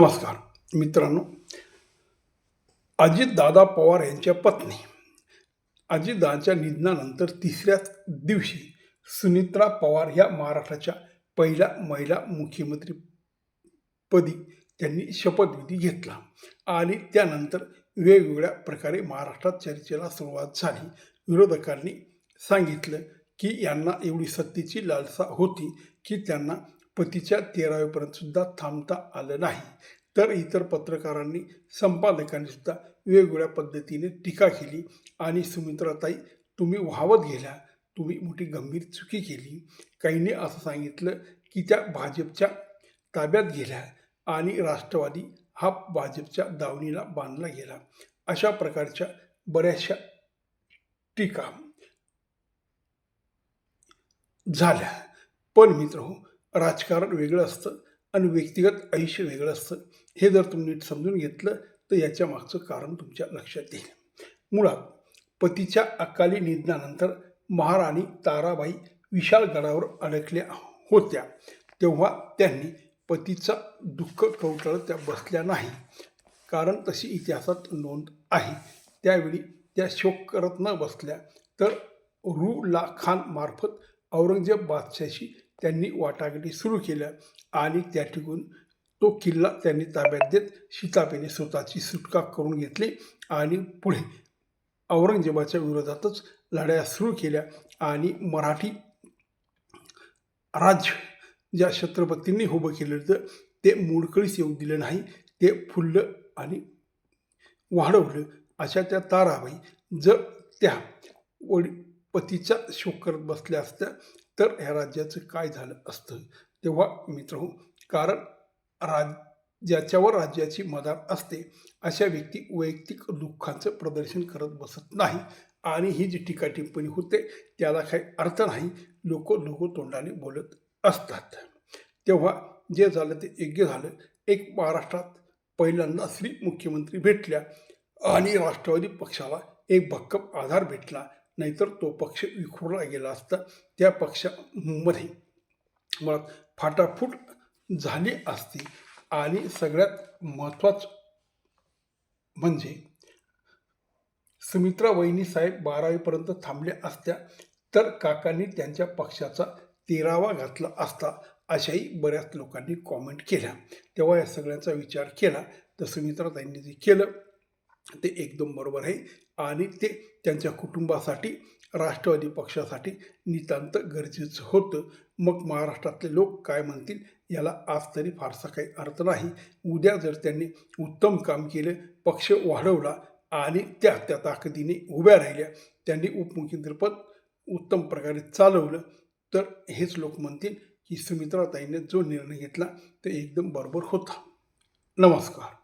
नमस्कार. मित्रांनो अजितदादा पवार यांच्या पत्नी अजितदादांच्या निधनानंतर तिसऱ्याच दिवशी सुनित्रा पवार या महाराष्ट्राच्या पहिल्या महिला मुख्यमंत्रीपदी त्यांनी शपथविधी घेतला आणि त्यानंतर वेगवेगळ्या प्रकारे महाराष्ट्रात चर्चेला सुरुवात झाली. विरोधकांनी सांगितलं की यांना एवढी सत्तेची लालसा होती की त्यांना पतीच्या तेरावेपर्यंत सुद्धा थांबता आलं नाही. तर इतर पत्रकारांनी संपादकांनी सुद्धा वेगवेगळ्या पद्धतीने टीका केली आणि सुमित्राताई तुम्ही व्हावत गेल्या तुम्ही मोठी गंभीर चुकी केली. काहींनी असं सांगितलं की त्या भाजपच्या ताब्यात गेल्या आणि राष्ट्रवादी हा भाजपच्या दावणीला बांधला गेला. अशा प्रकारच्या बऱ्याचशा टीका झाल्या. पण मित्र हो राजकारण वेगळं असतं आणि व्यक्तिगत आयुष्य वेगळं असतं. हे जर तुम्ही नीट समजून घेतलं तर याच्या मागचं कारण तुमच्या लक्षात येईल. मुळात पतीच्या अकाली निधनानंतर महाराणी ताराबाई विशाळगडावर अडकल्या होत्या. तेव्हा त्यांनी पतीचा दुःख कवटाळ त्या बसल्या नाही. कारण तशी इतिहासात नोंद आहे. त्यावेळी त्या शोक करत न बसल्या तर रू ला खान मार्फत औरंगजेब बादशाशी त्यांनी वाटाघाटी सुरू केल्या आणि त्या ठिकून तो किल्ला त्यांनी ताब्यात देत शितापेने स्वतःची सुटका करून घेतली आणि पुढे औरंगजेबाच्या विरोधातच लढाया सुरू केल्या आणि मराठी राज्य ज्या छत्रपतींनी उभं केलं होतं ते मोडकळीस येऊ दिलं नाही ते फुललं आणि वाढवलं अशा त्या ताराबाई जर त्या वडी पतीचा शोक करत बसल्या असत्या तर ह्या राज्याचं काय झालं असतं? तेव्हा मित्र हो, कारण राज ज्याच्यावर राज्याची मदार असते अशा व्यक्ती वैयक्तिक दुःखाचं प्रदर्शन करत बसत नाही. आणि ही जी टीका टिप्पणी होते त्याला काही अर्थ नाही. लोक लोक तोंडाने बोलत असतात. तेव्हा जे झालं ते योग्य झालं. एक महाराष्ट्रात पहिल्यांदा श्री मुख्यमंत्री भेटल्या आणि राष्ट्रवादी पक्षाला एक भक्कम आधार भेटला. नाहीतर तो पक्ष विखुरला गेला असता त्या पक्षामध्ये मुळात फाटाफूट झाली असती. आणि सगळ्यात महत्त्वाचं म्हणजे सुमित्रा वहिनी साहेब बारावीपर्यंत थांबल्या असत्या तर काकांनी त्यांच्या पक्षाचा तेरावा घातला असता अशाही बऱ्याच लोकांनी कॉमेंट केल्या. तेव्हा या सगळ्यांचा विचार केला तर सुमित्राताईंनी जे केलं ते एकदम बरोबर आहे. आणि ते त्यांच्या कुटुंबासाठी राष्ट्रवादी पक्षासाठी नितांत गरजेचं होतं. मग महाराष्ट्रातले लोक काय म्हणतील याला आज तरी फारसा काही अर्थ नाही. उद्या जर त्यांनी उत्तम काम केलं पक्ष वाढवला आणि त्या त्या ताकदीने उभ्या राहिल्या त्यांनी उपमुख्यमंत्रीपद उत्तम प्रकारे चालवलं तर हेच लोक म्हणतील की सुमित्राताईने जो निर्णय घेतला तो एकदम बरोबर होता. नमस्कार.